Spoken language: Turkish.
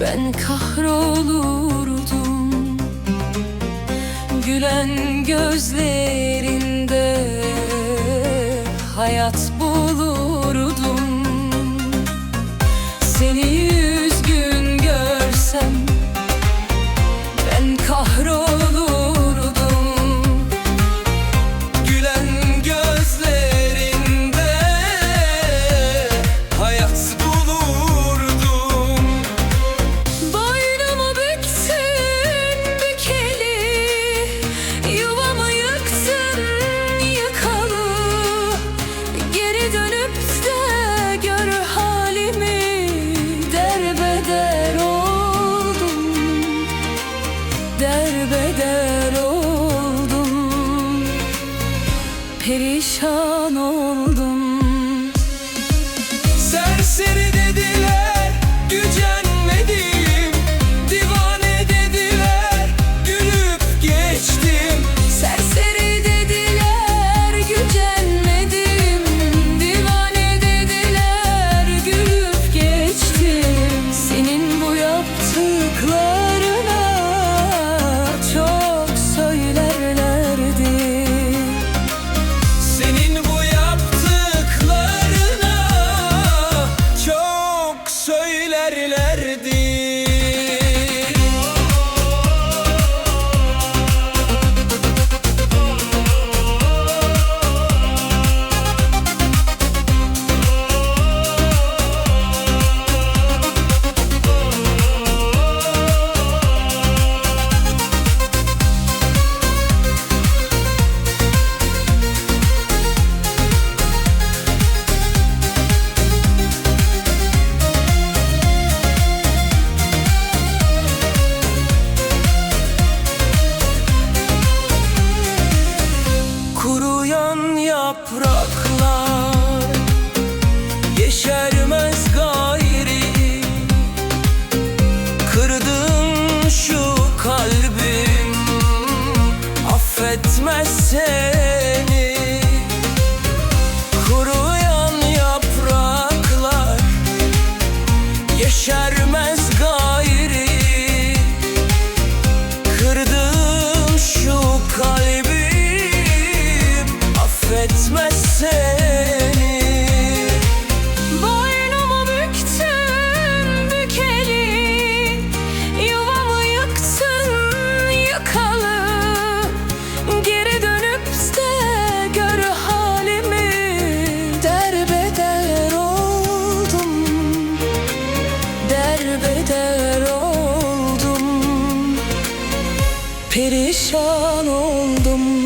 Ben kahrolurdum Gülen gözlerinde. Hayat bulur perişan seni Kuruyan yapraklar yeşermez gayri Kırdığım şu kalbim affetmez Perişan oldum.